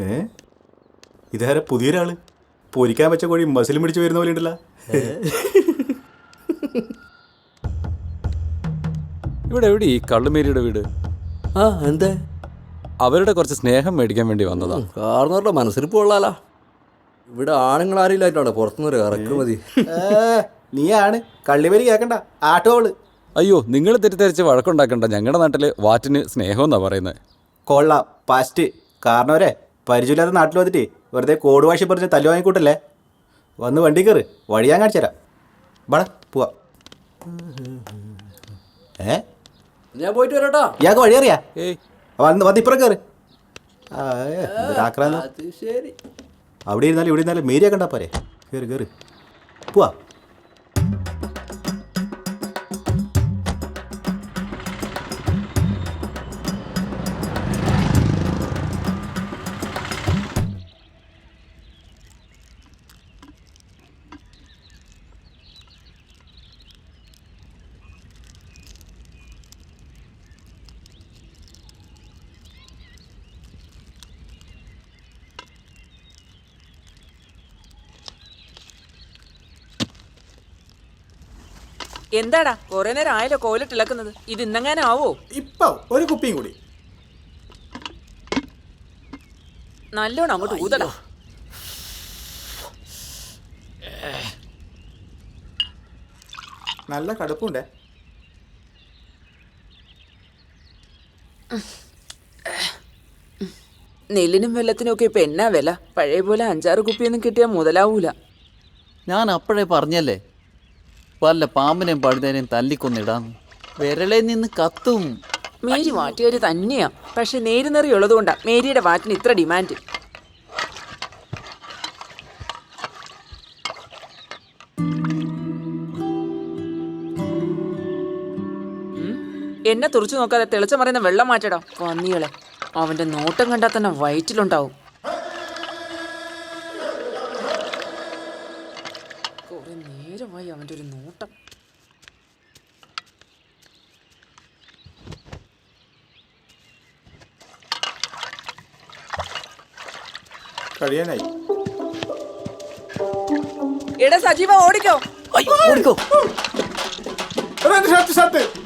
ഏ? ഇതാരെ പുതിയൊരാൾ? പൊരിക്കാൻ വെച്ച കോഴി മസിൽ പിടിച്ച് വരുന്ന പോലെ ഉണ്ടല്ല. ഇവിടെ എവിടെ ഈ കള്ളുമേരിയുടെ വീട്? ആ എന്താ? അവരുടെ കുറച്ച് സ്നേഹം മേടിക്കാൻ വേണ്ടി വന്നതാ. കാർന്നവരുടെ മനസ്സിരിപ്പ് കൊള്ളാലാ. ഇവിടെ ആണുങ്ങൾ ആരില്ലായിട്ടാണ് പുറത്തുനിന്നൊരു ഇറക്കുമതി നീയാണ് കള്ളിമേരി കേക്കണ്ട. ആട്ടോൾ അയ്യോ നിങ്ങൾ തെറ്റിദ്ധരിച്ച് വഴക്കുണ്ടാക്കണ്ട. ഞങ്ങളുടെ നാട്ടിൽ വാറ്റിന് സ്നേഹം എന്നാ പറയുന്നത് കൊള്ളാം. പാസ്റ്റ് കാരണവരെ പരിചയമില്ലാത്ത നാട്ടിൽ വന്നിട്ട് വെറുതെ കോഡ് വാശി പറഞ്ഞ് തല്ലു വാങ്ങിക്കൂട്ടല്ലേ? വന്ന് വണ്ടി കയറ് വഴി ഞാൻ കാണിച്ചു തരാം. ബടാ പോവാ. ഏ? ഞാൻ പോയിട്ട് വരാട്ടോ ഇയാൾക്ക് വഴി അറിയാ? വന്ന് വന്ന് ഇപ്പുറം കയറ്. ശരി. അവിടെ ഇരുന്നാലും ഇവിടെ ഇരുന്നാലും മേരിയാക്കണ്ട കണ്ടാ പോരെ. കയറി കയറി. പോവാ. എന്താടാ? കുറെ നേരം ആയല്ലോ കോലിട്ട് ഇളക്കുന്നത് ഇത് ഇന്നെങ്ങാനും ആവോ ഇപ്പൊ ഒരു കുപ്പിയും കൂടി. നല്ലോണം അങ്ങോട്ട് ഊതടാ. നല്ല കടുപ്പുണ്ടേ. നെല്ലിനും വെള്ളത്തിനും ഒക്കെ ഇപ്പൊ എന്നാ വില? പഴയ പോലെ അഞ്ചാറ് കുപ്പിയൊന്നും കിട്ടിയാൽ മുതലാവൂല. ഞാൻ അപ്പോഴേ പറഞ്ഞല്ലേ വല്ല പാമ്പിനെയും പഴുതേനെയും തല്ലിക്കൊന്നിടാന്ന്. വിരളെ നിന്ന് കത്തും. മേരി വാറ്റിയൊരു തന്നെയാ. പക്ഷെ നേരുന്നറിയുള്ളത് കൊണ്ടാ മേരിയുടെ വാറ്റിന് ഇത്ര ഡിമാൻഡ്. എന്നെ തുറച്ചു നോക്കാതെ തിളച്ച മറിയുന്ന വെള്ളം മാറ്റടാ. പന്നികളെ അവന്റെ നോട്ടം കണ്ടാൽ തന്നെ വയറ്റിലുണ്ടാവും കുറെ നേരമായി അവന്റെ ഒരു നോട്ടം കഴിയാനായി എടാ സജീവ ഓടിക്കോ. അയ്യോ, ഓടിക്കോ. Shirt shirt.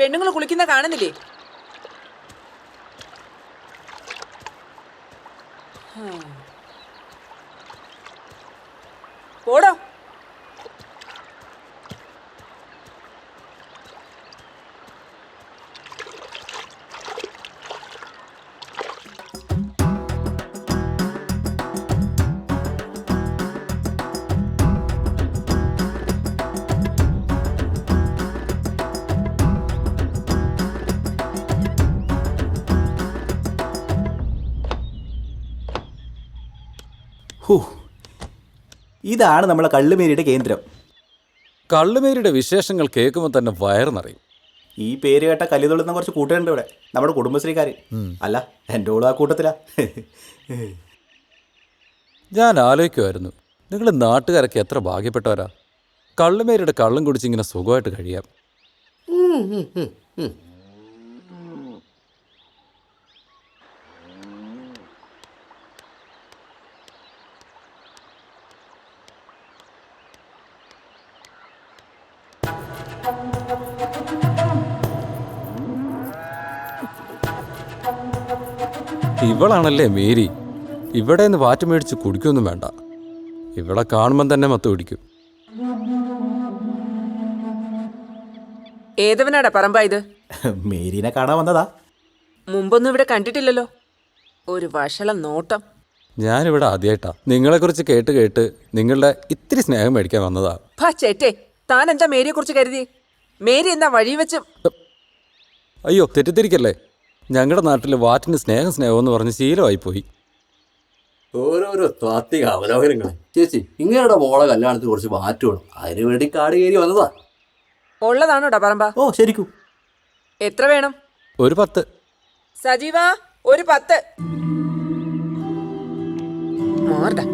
പെണ്ണുങ്ങൾ കുളിക്കുന്ന കാണുന്നില്ലേ? ഇതാണ് നമ്മളെ കള്ളുമേരിയുടെ കേന്ദ്രം. കള്ളുമേരിയുടെ വിശേഷങ്ങൾ കേൾക്കുമ്പോൾ തന്നെ വയറുന്നറിയും നിറയും. ഈ പേര് കേട്ട കല്ലുതൊള്ളുന്ന കുറച്ച് കൂട്ടുകാരുണ്ട് ഇവിടെ. നമ്മുടെ കുടുംബശ്രീക്കാർ അല്ല എന്റെ ഓളും ആ കൂട്ടത്തിലാ. ഞാൻ ആലോചിക്കുമായിരുന്നു നിങ്ങൾ നാട്ടുകാരൊക്കെ എത്ര ഭാഗ്യപ്പെട്ടവരാ? കള്ളുമേരിയുടെ കള്ളും കുടിച്ച് ഇങ്ങനെ സുഖമായിട്ട് കഴിയാം. ഇവളാണല്ലേ മേരി? ഇവിടെ നിന്ന് വാറ്റ് മേടിച്ച് കുടിക്കൊന്നും വേണ്ട. ഇവിടെ കാണുമ്പം തന്നെ മത്ത് പിടിക്കും. ഏതവനാടാ പറമ്പ ഇത്? മേരിനെ കാണാൻ വന്നതാ. മുമ്പൊന്നും ഇവിടെ കണ്ടിട്ടില്ലല്ലോ. ഒരു വഷള നോട്ടം. ഞാനിവിടെ ആദ്യമായിട്ടാ നിങ്ങളെക്കുറിച്ച് കേട്ട് കേട്ട് നിങ്ങളുടെ ഇത്തിരി സ്നേഹം മേടിക്കാൻ വന്നതാ. ഭാ ചേട്ടേ താൻ എന്താ മേരിയെ കുറിച്ച് കരുതി മേരി എന്താ വഴി വെച്ച് അയ്യോ തെറ്റിദ്ധരിക്കല്ലേ? ഞങ്ങളുടെ നാട്ടിൽ വാറ്റിന് സ്നേഹം സ്നേഹം എന്ന് പറഞ്ഞ് ശീലമായിപ്പോയി ഓരോരോ താത്വിക അവലോകനങ്ങൾ ചേച്ചി ഇങ്ങനെയുടെ മോളെ കല്യാണത്തിന് കുറച്ച് മാറ്റം വേണം? അതിനു വേണ്ടി കാട് കയറി വന്നതാ. ഉള്ളതാണോടാ പറമ്പ? ഓ ശരിക്കും. എത്ര വേണം? ഒരു പത്ത്. സജീവ ഒരു പത്ത്. മാറടാ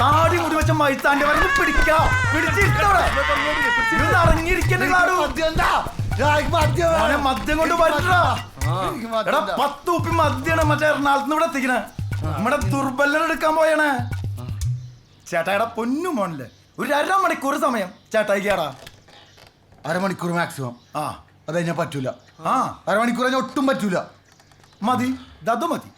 താടി മുടി വെച്ച മൈത്താന്റെ വരെ പിടിക്കാം മോനെ മദ്യം കൊണ്ട് പറ്റാ പത്ത് ഉപ്പി മദ്യാണ് മറ്റേ എറണാകുളത്ത് ഇവിടെ എത്തിക്കണേ. നമ്മുടെ ദുർബലൻ എടുക്കാൻ പോയാണ്. ചേട്ടായുടെ പൊന്നു മോണിൽ ഒരു അരമണിക്കൂർ സമയം. ചേട്ടായിക്കാടാ അരമണിക്കൂർ മാക്സിമം ആ. അത് കഴിഞ്ഞാൽ പറ്റൂല. ആ. അരമണിക്കൂർ കഴിഞ്ഞാൽ ഒട്ടും പറ്റൂല. മതി. ദതു മതി.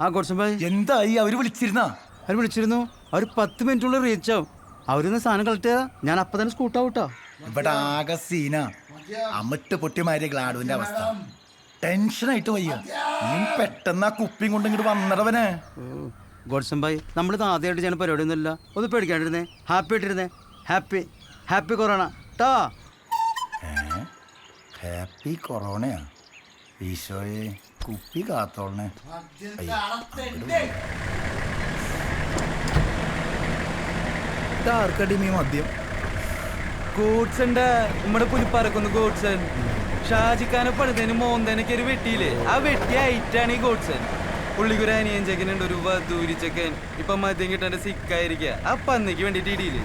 ആ കുറച്ചും ഭായ്. എന്തായി? അവർ വിളിച്ചിരുന്ന? അവർ വിളിച്ചിരുന്നു. അവർ പത്ത് മിനിറ്റുള്ളിൽ റീച്ച് ആവും. അവരൊന്ന് സാധനം കളക്ട് ചെയ്താ. ഞാൻ അപ്പൊ തന്നെ സ്കൂട്ടാവൂട്ടോ ഇവിടെ ആകെ സീന അമിട്ട് പൊട്ടിമാരിയ ഗ്ലാഡുവിന്റെ അവസ്ഥ. ടെൻഷനായിട്ട് വയ്യ. നീ പെട്ടെന്ന് ആ കുപ്പിയും കൊണ്ട് ഇങ്ങോട്ട് വന്നടവനെ. ഗോഡ്സം ഭായ് നമ്മളിത് ആദ്യമായിട്ട് ചെയ്യുന്ന പരിപാടിയൊന്നുമില്ല. ഒന്ന് പേടിക്കാണ്ടിരുന്നേ. ഹാപ്പി ആയിട്ടിരുന്നേ. ഹാപ്പി ഹാപ്പി കൊറോണ ടാ ഹാപ്പി കൊറോണയാ ഈശോയെ കുപ്പി കാത്തോളണേ. ആർക്കടി മദ്യം? ഗോഡ്സന്റെ നമ്മുടെ പുലിപ്പാറക്കൊന്ന് ഗോഡ്സൺ. ഷാജിക്കാനെ പണിതേന് മോന്തേനൊക്കെ ഒരു വെട്ടിയില്ലേ? ആ വെട്ടി ഐറ്റാണ് ഈ ഗോഡ്സൻ പുള്ളിക്കൊരു അനിയൻ ചെക്കനുണ്ട് ഒരു വധൂരി ചെക്കൻ. ഇപ്പൊ മദ്യം കിട്ടാൻ സിക്കായിരിക്കുക ആ പന്നിക്ക് വേണ്ടിട്ട് ഇടിയില്ലേ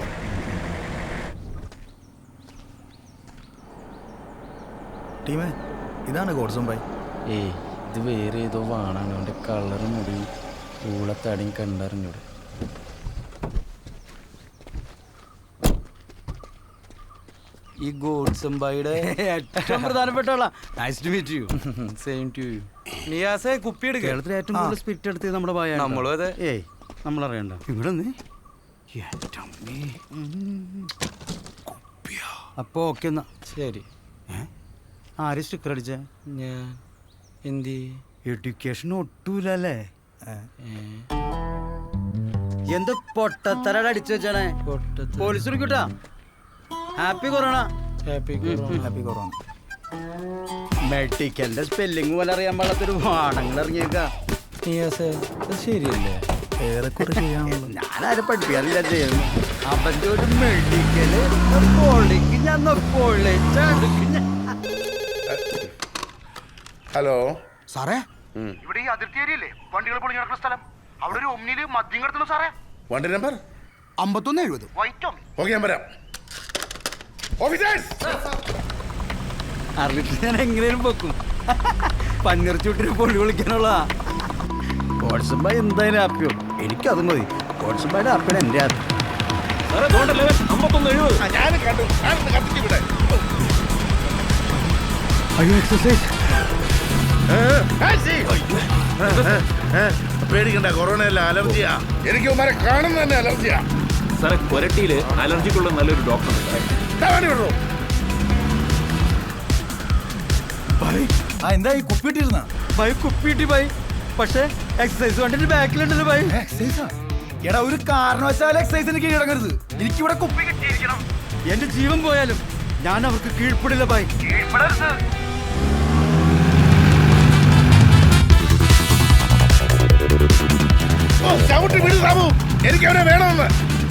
ടീമേ ഇതാണ് ഗോഡ്സം ബൈ. ഏയ് ഇത് വേറെ ഏതോ വാണാണ്. അവന്റെ കളറ് മുടി ഊളത്തടിയും കണ്ടറിഞ്ഞൂടെ. ഈ ഗോഡ്സം ബൈയുടെ ഏറ്റവും പ്രധാനപ്പെട്ട nice to meet you same to you നിയാസെ കുപ്പി എടുക്കുക കേരളത്തിൽ ഏറ്റവും കൂടുതൽ സ്പിരിറ്റ് എടുത്ത് നമ്മുടെ ഭയ നമ്മളും അതെ. ഏയ് നമ്മൾ അറിയണ്ട ഇവിടെ അപ്പോ ഓക്കെ എന്നാ. ശരി. ആര് സ്റ്റിക്കർ അടിച്ച? ഞാൻ. എന്തി? എഡ്യൂക്കേഷൻ ഒട്ടൂലല്ലേ? എന്ത് പൊട്ടത്തരട അടിച്ചു വെച്ചാണേ police വിളിക്കൂട്ടാ happy corona happy happy corona മെഡിക്കലിന്റെ spelling പോലെ അറിയാൻ പാടാത്തൊരു വാണങ്ങൾ ഇറങ്ങിയേക്ക ശരിയല്ലേ? ഏറെക്കുറെ ചെയ്യാനുള്ളത് ഞാനാരും പഠിപ്പിക്കാറില്ല ചെയ്യുന്നു അവന്റെ ഒരു മെഡിക്കൽ കോളേജ് ഞാൻ ഹലോ സാറേ? ഇവിടെ ഈ അതിർത്തി ഏരിയല്ലേ വണ്ടികൾ പൊളിഞ്ഞു നടക്കുന്ന സ്ഥലം. അവിടെ ഒരു ഒമ്നിയിൽ മദ്യം കിടത്തുന്നു സാറേ. വണ്ടി നമ്പർ? അമ്പത്തൊന്ന് എഴുപത്. വൈറ്റ് ഓക്കെ ഞാൻ വരാം. ഓഫീസേഴ്സ്! അറിഞ്ഞിട്ട് ഞാൻ എങ്ങനെയും പൊക്കും. പന്നീർ ചുട്ടിന് പൊള്ളി വിളിക്കാനുള്ള വാട്സപ്പ് എന്തായാലും ഹാപ്പിയോ എനിക്കത് മതി. വാട്സപ്പായിട്ട് ഹാപ്പിയാണ് എന്റെ ഹാപ്പി ഞാൻ കണ്ടു. ഞാൻ കത്തിച്ചു ഇവിടെ. അയ്യോ. എക്സസൈസ് പേടിക്കണ്ട കൊറോണ അല്ല അലർജിയാ. എനിക്ക് ഉമ്മാരെ കാണുന്ന തന്നെ അലർജിയാ. സാറേ കൊരട്ടിയിൽ അലർജിക്കുള്ള നല്ലൊരു ഡോക്ടർ വണ്ടി വിടറോ ആ എന്താ ഈ കുപ്പി ബൈ കുപ്പിട്ടി ബൈ. പക്ഷേ എക്സസൈസ് കണ്ടിട്ട് ബാക്കിലുണ്ടല്ലോ ബൈ. എക്സൈസാ എടാ ഒരു കാരണവശാലും കീഴടങ്ങരുത്. എനിക്കിവിടെ കുപ്പി കിട്ടിയിരിക്കണം. എന്റെ ജീവൻ പോയാലും ഞാൻ അവർക്ക് കീഴ്പ്പെടില്ല ബൈ. ഓ ചവിട്ടി വിട് സാബു എനിക്ക് അവനെ വേണമെന്ന്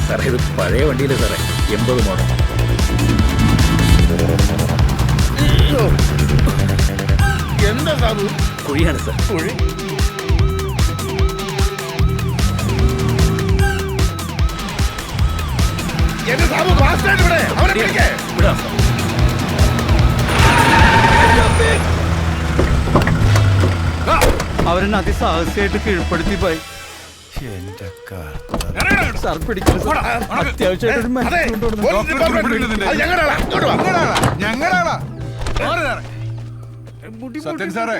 സാറേ ഇത് പഴയ വണ്ടിയിലെ സാറേ? എൺപത് മോഡൽ. എന്താ സാധു കുഴിയാണ് സാർ. കുഴി? എന്റെ സാബു ഫാസ്റ്റായിട്ട് ഇവിടെ. അവനെ പിടിക്കേ വിടാം അവരെന്നെ അതിസാഹസികമായിട്ട് കീഴ്പ്പെടുത്തി ബൈ എന്റെ സാർ സത്യൻ സാറേ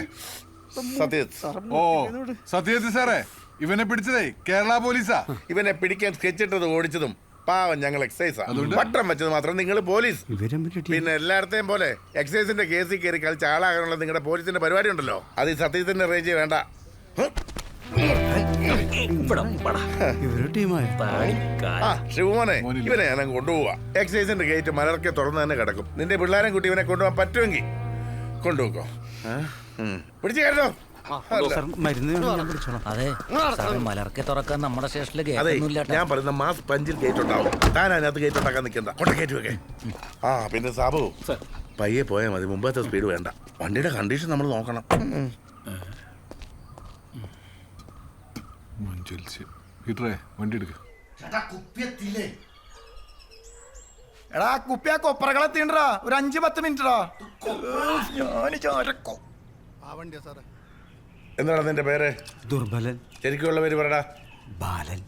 ഓ സത്യജിത്ത് സാറേ ഇവനെ പിടിച്ചതേ കേരള പോലീസാ ഇവനെ പിടിക്കാൻ സ്കെച്ചിട്ടത് ഓടിച്ചതും പാവം ഞങ്ങൾ എക്സൈസാ പട്ടം വെച്ചത് മാത്രം നിങ്ങൾ പോലീസ് പിന്നെ എല്ലായിടത്തെയും പോലെ എക്സൈസിന്റെ കേസിൽ കയറി കളിച്ച ആളാകാനുള്ള നിങ്ങളുടെ പോലീസിന്റെ പരിപാടി ഉണ്ടല്ലോ അത് ഈ സത്യത്തിന്റെ റേഞ്ച് വേണ്ട ഹ്? ആ ശിവമോനെ ഇവനെ ഞാൻ കൊണ്ടുപോവാ. എക്സൈസിന്റെ ഗേറ്റ് മലർക്കെ തുറന്ന് തന്നെ കിടക്കും. നിന്റെ പിള്ളേരെ കുട്ടി ഇവനെ കൊണ്ടുപോകാൻ പറ്റുമെങ്കിൽ കൊണ്ടുപോക്കോ. പിടിച്ചു കേട്ടോ അതെ. സാറ് മലർക്കെ തുറക്കാൻ നമ്മുടെ സ്റ്റേഷനിൽ അതെ കേൾക്കുന്നില്ല ഞാൻ പറയുന്ന മാസ് പഞ്ചിൽ ഗേറ്റ് ഉണ്ടാവും. താൻ അതിനകത്ത് ഗേറ്റ് ഉണ്ടാക്കാൻ നിൽക്കണ്ട. കൊണ്ട ഗേറ്റ് വെക്കേ. ആ പിന്നെ സാബു പയ്യെ പോയാൽ മതി. മുമ്പത്തെ സ്പീഡ് വേണ്ട. വണ്ടിയുടെ കണ്ടീഷൻ നമ്മൾ നോക്കണം. ഹീറ്ററേ വണ്ടി എടുക്ക. എടാ കുപ്പിയ കൊപ്പറകളെ തീണ്ടടാ ഒരു അഞ്ച് പത്ത് മിനിറ്റടാ. എന്താണ് നിന്റെ പേര്? ദുർബലൻ. ശരിക്കുള്ള പേര് പറടാ. ബാലൻ.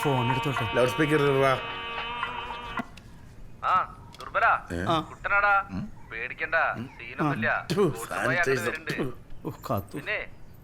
ഫോൺ എടുത്തോട്ടെ ലൗഡ് സ്പീക്കർ ആ ദുർബലാ. കുട്ടനാടാ. ഇടടാ ഥു,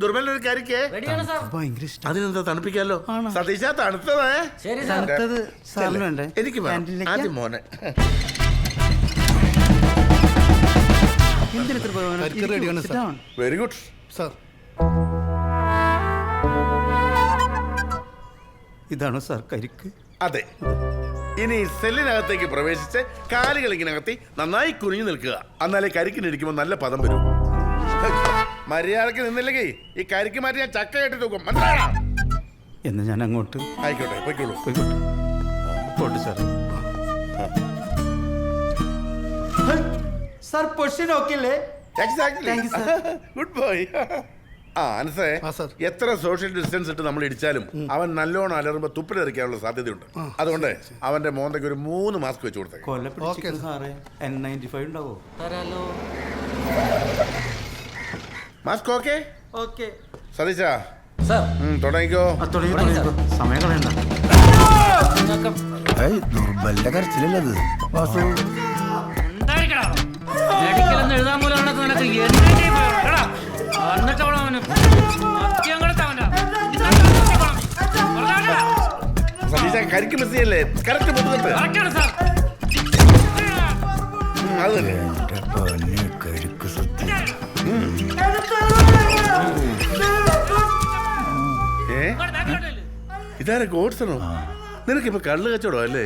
ദുർബലിന് ഒരു കരിക്ക് അതിനെന്താ തണുപ്പിക്കാലോ? സതീശ തണുത്തതേ എനിക്ക്? ആദ്യം മോനെ. വെരി ഗുഡ് ഇതാണോ സാർ കരിക്ക്? അതെ. ഇനി സെല്ലിനകത്തേക്ക് പ്രവേശിച്ച് കാലുകൾ ഇങ്ങനെ അകത്തി നന്നായി കുനിഞ്ഞു നിൽക്കുക. എന്നാലേ കരിക്കിനിരിക്കുമ്പോൾ നല്ല പദം വരും. മര്യാദയ്ക്ക് നിന്നില്ലെങ്കിൽ ഈ കരിക്ക് മാറ്റി ഞാൻ ചക്ക കെട്ടി തൂക്കും. മനസ്സിലായോ? എന്ന് ഞാൻ അങ്ങോട്ട് ആയിക്കോട്ടെ പോയിക്കോളൂ. പോയിക്കോട്ടെ. പോട്ടെ സാർ സാർ പൊസിഷൻ ഓക്കെ അല്ലേ എക്സാക്ട്ലി ഗുഡ് ബോയ് ആ അനസേ എത്ര സോഷ്യൽ ഡിസ്റ്റൻസ് ഇട്ട് നമ്മൾ ഇടിച്ചാലും അവൻ നല്ലോണം അലറുമ്പോ തുപ്പിലെറിക്കാനുള്ള സാധ്യതയുണ്ട്. അതുകൊണ്ട് അവന്റെ മോന്തയ്ക്ക് ഒരു മൂന്ന് മാസ്ക് വെച്ച് കൊടുത്തേക്ക്. മാസ്ക് ഓക്കെ ഓക്കെ സതീശ സാർ തുടങ്ങിക്കോ. തുടങ്ങി തുടങ്ങി സമയം കളയണ്ട. ദുർബലിന്റെ കരച്ചിലല്ലത്. എഴുതാൻ പോലും എന്നിട്ട് അവൾ അവന് മദ്യം കൊടുത്തവന്റെ സതീശ കരിക്ക് മിസ് ചെയ്യല്ലേ? കറക്റ്റ് അത് ഇതാരെ ഗോഡ്സണോ? നിനക്കിപ്പോ കള്ളു കച്ചവടം അല്ലേ?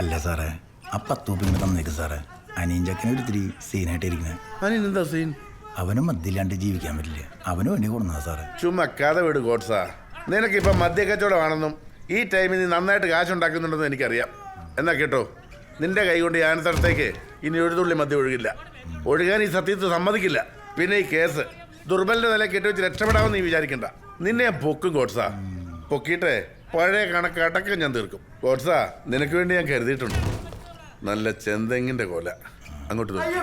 അല്ല സാറേ ആ പത്ത് ഉപ്പ് ഇങ്ങനെ തന്നേക്ക് സാറേ അനിയഞ്ചക്കനെ ഒരിത്തിരി സീനായിട്ടിരിക്കുന്നത് അനിയൻ എന്താ സീൻ? അവനും മദ്യമില്ലാണ്ട് ജീവിക്കാൻ പറ്റില്ല. അവനും വേണ്ടി കൊടുന്നതാ സാറേ. ചുമ്മാ കഥ വിട് ഗോഡ്സാ. നിനക്കിപ്പോ മദ്യ കച്ചവടമാണെന്നും ഈ ടൈമിൽ നീ നന്നായിട്ട് കാശുണ്ടാക്കുന്നുണ്ടെന്നും എനിക്കറിയാം. എന്നാ കേട്ടോ നിന്റെ കൈ കൊണ്ട് ഞാൻ സ്ഥലത്തേക്ക് ഇനി ഒരു തുള്ളി മദ്യം ഒഴുകില്ല. ഒഴുകാൻ ഈ സത്യത്തെ സമ്മതിക്കില്ല. പിന്നെ ഈ കേസ് ദുർബലിന്റെ നില കെട്ടിവെച്ച് രക്ഷപ്പെടാമെന്ന് നീ വിചാരിക്കണ്ട. നിന്നെ ഞാൻ പൊക്കും ഗോഡ്സാ. പൊക്കിയിട്ടേ പഴയ കണക്ക് അടക്കം ഞാൻ തീർക്കും. ഗോഡ്സാ നിനക്ക് വേണ്ടി ഞാൻ കരുതിയിട്ടുണ്ട്. നല്ല ചെന്തെങ്ങിന്റെ കൊല. അങ്ങോട്ട് നോക്ക്.